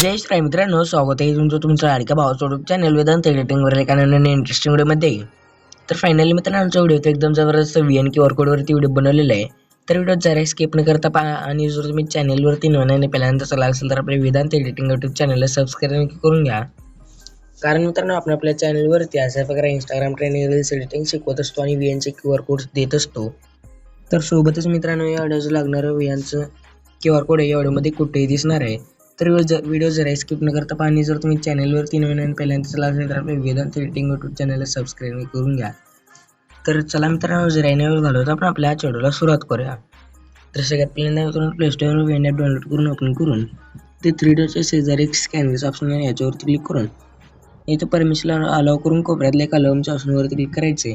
जय श्री मित्रांनो स्वागत आहे तुमचं तुमचं लाडक्या भावाचं युट्यूब चॅनल वेदांत एडिटिंगवर एका नवीन इंटरेस्टिंग व्हिडिओमध्ये. तर फायनली मित्रांनो आमचा व्हिडिओ एकदम जबरदस्त व्ही एन क्यू आर कोडवरती व्हिडिओ बनवलेला आहे. तर व्हिडिओ जरा स्किप न करता पहा आणि जर तुम्ही चॅनलवरती नव्याने पहिल्यांदा चला असेल तर आपल्या वेदांत एडिटिंग यूट्यूब चॅनलला सबस्क्राईब करून घ्या. कारण मित्रांनो आपण आपल्या चॅनलवरती अशा प्रकारे इंस्टाग्राम ट्रेनिंग रील्स एडिटिंग शिकवत असतो आणि व्ही एनचे क्यू आर कोड्स देत असतो. तर सोबतच मित्रांनो या व्हिडिओचं लागणारं व्ही एनचं क्यू आर कोड या व्हिडिओमध्ये कुठेही दिसणार आहे. तर व्हिडिओ जरा स्किप न करता पाहणे जर तुम्ही चॅनलवर तीन महिन्यांनी पहिल्यांदा चला असेल तर आपल्या वेदांत रेटिंग यूट्यूब चॅनलला सबस्क्राईब करून घ्या. तर चला मित्रांनो जर वेळ घालवतो आपण आपल्या आजच्या व्हिडिओला सुरुवात करूया. तर सगळ्यात पहिल्यांदा मित्रांनो प्ले स्टोअरवर वेन ॲप डाउनलोड करून ओपन करून ते थ्री डॉटच्या शेजारी एक स्कॅनर्स ऑप्शन आहे याच्यावरती क्लिक करून इथं परमिशनला अलाव करून कोपऱ्यातल्या एक अलावमच्या ऑप्शनवरती क्लिक करायचे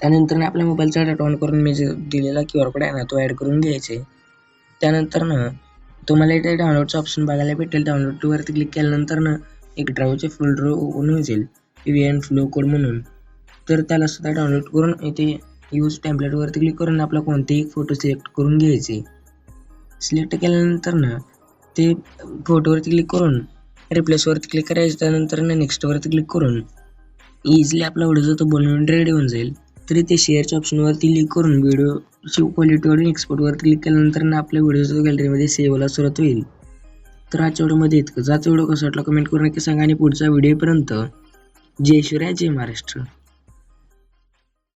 त्यानंतर आपल्या मोबाईलचा डाटा ऑन करून मी जे दिलेला क्यू आर कोड आहे ना तो ॲड करून घ्यायचे त्यानंतर ना तुम्हाला इथे डाउनलोडचं ऑप्शन बघायला भेटेल. डाउनलोडवरती क्लिक केल्यानंतर ना एक ड्राईव्हचे फुल फोल्डर ओपन होऊन जाईल. P V N flow code म्हणून. तर त्याला सुद्धा डाउनलोड करून इथे यूज टॅम्पलेटवरती क्लिक करून आपला कोणतेही फोटो सिलेक्ट करून घ्यायचे. सिलेक्ट केल्यानंतर ना ते फोटोवरती क्लिक करून रिप्लेसवरती क्लिक करायचं. त्यानंतर ना नेक्स्टवरती क्लिक करून इझिली आपला व्हिडिओ तो बनवून रेडी होऊन जाईल. तरी ते शेअरच्या ऑप्शनवरती क्लिक करून व्हिडिओची क्वालिटीवर एक्सपोर्टवर क्लिक केल्यानंतर ना आपल्या व्हिडिओ गॅलरीमध्ये सेव्ह सुरुवात होईल. तर आजच्या व्हिडिओमध्ये इतकं जाचा व्हिडिओ कसा वाटला कमेंट करून नक्की सांगा आणि पुढच्या व्हिडिओपर्यंत जय शिवराय जय महाराष्ट्र.